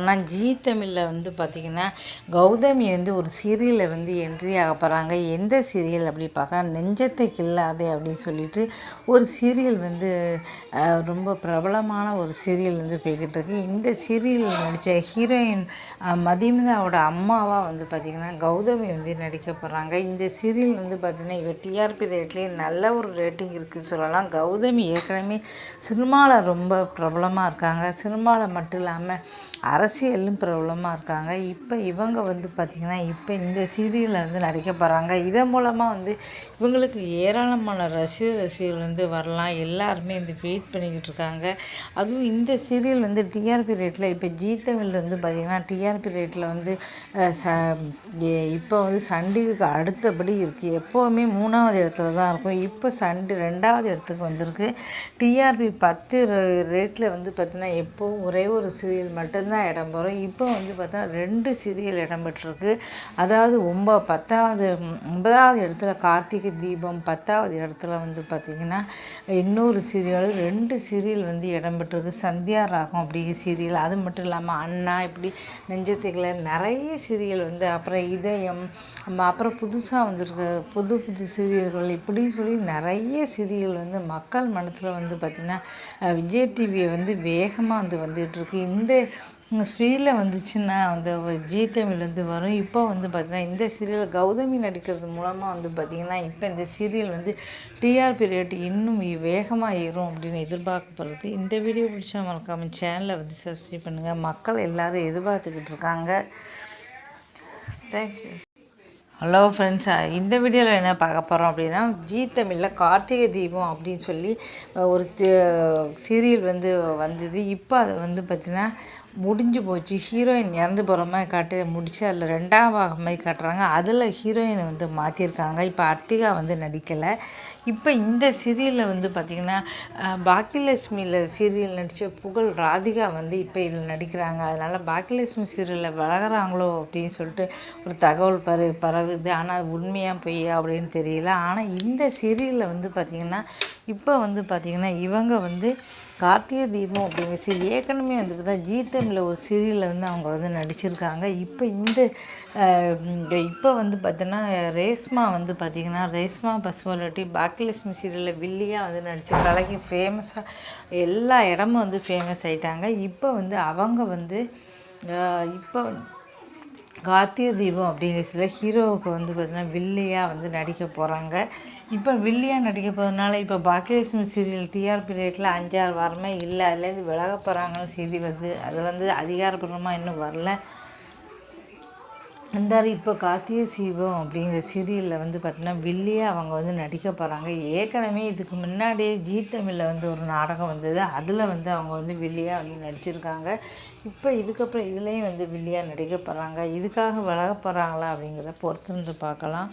ஆனால் ஜீ தமிழில் வந்து பார்த்திங்கன்னா கௌதமி வந்து ஒரு சீரியலில் வந்து என்ட்ரி ஆக போகிறாங்க எந்த சீரியல் அப்படி பார்க்க நெஞ்சத்தை கில்லாதே அப்படின்னு சொல்லிட்டு ஒரு சீரியல் வந்து ரொம்ப பிரபலமான ஒரு சீரியல் வந்து போய்கிட்டு இருக்கு. இந்த சீரியல் நடித்த ஹீரோயின் மதிமிதாவோட அம்மாவாக வந்து பார்த்திங்கன்னா கௌதமி வந்து நடிக்க போகிறாங்க இந்த சீரியல் வந்து பார்த்திங்கன்னா இவர் டிஆர்பி ரேட்லேயே நல்ல ஒரு ரேட்டிங் இருக்குதுன்னு சொல்லலாம். கௌதமி ஏற்கனவே சினிமாவில் ரொம்ப பிரபலமாக இருக்காங்க. சினிமாவில் மட்டும் இல்லாமல் அரசு அரசியலும் பிரபலமாக இருக்காங்க. இப்போ இவங்க வந்து பார்த்திங்கன்னா இப்போ இந்த சீரியலில் வந்து நடிக்க போகிறாங்க இதன் மூலமாக வந்து இவங்களுக்கு ஏராளமான ரசிகர் ரசிகர்கள் வந்து வரலாம். எல்லாருமே வந்து வெயிட் பண்ணிக்கிட்டு இருக்காங்க. அதுவும் இந்த சீரியல் வந்து டிஆர்பி ரேட்டில் இப்போ ஜீ தமிழ் வந்து பார்த்திங்கன்னா டிஆர்பி ரேட்டில் வந்து ச இப்போ வந்து சன் டிவிக்கு அடுத்தபடி இருக்குது எப்போவுமே மூணாவது இடத்துல தான் இருக்கும். இப்போ சண்டு ரெண்டாவது இடத்துக்கு வந்திருக்கு. டிஆர்பி பத்து ரேட்டில் வந்து பார்த்திங்கன்னா எப்போவும் ஒரே ஒரு சீரியல் மட்டும்தான் இடம் இடம்பெறும் இப்போ வந்து பார்த்தா ரெண்டு சீரியல் இடம்பெற்றிருக்கு அதாவது ஒம்ப பத்தாவது ஒன்பதாவது இடத்துல கார்த்திகை தீபம் பத்தாவது இடத்துல வந்து பார்த்திங்கன்னா இன்னொரு சீரியல் ரெண்டு சீரியல் வந்து இடம்பெற்றிருக்கு சந்தியா ராகம் அப்படிங்கிற சீரியல். அது மட்டும் இல்லாமல் அண்ணா இப்படி நெஞ்சத்துக்களை நிறைய சீரியல் வந்து அப்புறம் இதயம் அப்புறம் புதுசாக வந்திருக்க. புது புது சீரியல்கள் இப்படின்னு சொல்லி நிறைய சீரியல் வந்து மக்கள் மனத்தில் வந்து பார்த்திங்கன்னா விஜய் டிவியை வந்து வேகமாக வந்து வந்துகிட்ருக்கு இந்த ஸ்ரீல வந்துச்சுன்னா அந்த ஜீ தமிழ்லேருந்து வரும். இப்போ வந்து பார்த்திங்கன்னா இந்த சீரியல் கௌதமி நடிக்கிறது மூலமாக வந்து பார்த்திங்கன்னா இப்போ இந்த சீரியல் வந்து டிஆர்பி ரேட் இன்னும் வேகமாக ஏறும் அப்படின்னு எதிர்பார்க்கப்படுறது இந்த வீடியோ பிடிச்சா மறக்காமல் சேனலை வந்து சப்ஸ்கிரைப் பண்ணுங்கள் மக்கள் எல்லோரும் எதிர்பார்த்துக்கிட்டு இருக்காங்க. தேங்க்யூ ஹலோ ஃப்ரெண்ட்ஸ் இந்த வீடியோவில் என்ன பார்க்க போகிறோம் அப்படின்னா ஜீ தமிழில் கார்த்திகை தீபம் அப்படின்னு சொல்லி ஒரு சீரியல் வந்து வந்தது. இப்போ அதை வந்து பார்த்திங்கன்னா முடிஞ்சு போச்சு. ஹீரோயின் இறந்து போகிற மாதிரி காட்டி முடித்து அதில் ரெண்டாம் பாகம் மாதிரி காட்டுறாங்க. அதில் ஹீரோயினை வந்து மாற்றிருக்காங்க இப்போ அர்த்திகா வந்து நடிக்கலை. இப்போ இந்த சீரியலில் வந்து பார்த்திங்கன்னா பாக்கியலட்சுமியில் சீரியல் நடித்த புகழ் ராதிகா வந்து இப்போ இதில் நடிக்கிறாங்க. அதனால் பாக்கியலட்சுமி சீரியலில் வளர்கிறாங்களோ அப்படின்னு சொல்லிட்டு ஒரு தகவல் பரு பரவுது. ஆனால் அது உண்மையாக பொய்யா அப்படின்னு தெரியல. ஆனால் இந்த சீரியலில் வந்து பார்த்திங்கன்னா இப்போ வந்து பார்த்திங்கன்னா இவங்க வந்து கார்த்திகை தீபம் அப்படிங்கிற சீரியல் ஏற்கனவே வந்து பார்த்தா ஜி தமிழில் ஒரு சீரியலில் வந்து அவங்க வந்து நடிச்சிருக்காங்க. இப்போ இந்த இப்போ வந்து பார்த்தோன்னா ரேஸ்மா வந்து பார்த்திங்கன்னா ரேஸ்மா பசுவலட்டி பாக்கியலட்சுமி சீரியலில் வில்லியாக வந்து நடிச்சு கலக்கி ஃபேமஸாக எல்லா இடமும் வந்து ஃபேமஸ் ஆகிட்டாங்க இப்போ வந்து அவங்க வந்து இப்போ காத்திய தீபம் அப்படிங்கிற சில ஹீரோவுக்கு வந்து பார்த்திங்கன்னா வில்லியாக வந்து நடிக்க போகிறாங்க இப்போ வில்லியாக நடிக்க போகிறதுனால இப்போ பாக்கியலட்சுமி சீரியல் டிஆர்பி ரேட்டில் அஞ்சாறு வாரமே இல்லை. அதுலேருந்து விலக போகிறாங்கன்னு செய்தி வருது. அது வந்து அதிகாரப்பூர்வமாக இன்னும் வரல. அந்த இப்போ கார்த்திகை சீவம் அப்படிங்கிற சீரியலில் வந்து பார்த்திங்கன்னா வில்லியே அவங்க வந்து நடிக்க போகிறாங்க ஏற்கனவே இதுக்கு முன்னாடியே ஜீ தமிழில் வந்து ஒரு நாடகம் வந்தது. அதில் வந்து அவங்க வந்து வில்லியாக வந்து நடிச்சிருக்காங்க. இப்போ இதுக்கப்புறம் இதுலேயும் வந்து வில்லியாக நடிக்க போகிறாங்க இதுக்காக விலக போகிறாங்களா அப்படிங்கிறத பொறுத்திருந்து பார்க்கலாம்.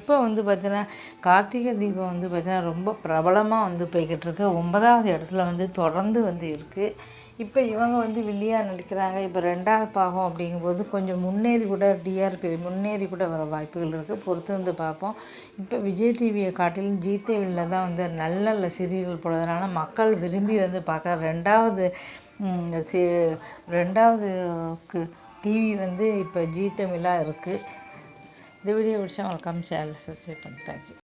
இப்போ வந்து பார்த்தீங்கன்னா கார்த்திகை தீபம் வந்து பார்த்திங்கன்னா ரொம்ப பிரபலமாக வந்து போய்கிட்டு இருக்கு. ஒன்பதாவது இடத்துல வந்து தொடர்ந்து வந்து இருக்குது இப்போ இவங்க வந்து வில்லியாக நடிக்கிறாங்க. இப்போ ரெண்டாவது பாகம் அப்படிங்கும்போது கொஞ்சம் முன்னேறி கூட டிஆர்பி முன்னேறி கூட வர வாய்ப்புகள் இருக்குது பொறுத்து வந்து பார்ப்போம் இப்போ விஜய் டிவியை காட்டிலும் ஜி டிவியில் தான் வந்து நல்ல நல்ல சீரியல் போடுறதுனால மக்கள் விரும்பி வந்து பார்க்க ரெண்டாவது சி ரெண்டாவது டிவி வந்து இப்போ ஜி தமிழாக இருக்குது இந்த வீடியோ பிடிச்சா மறக்காமல் சேனல் சப்ஸ்கிரைப் பண்ணி. தேங்க்யூ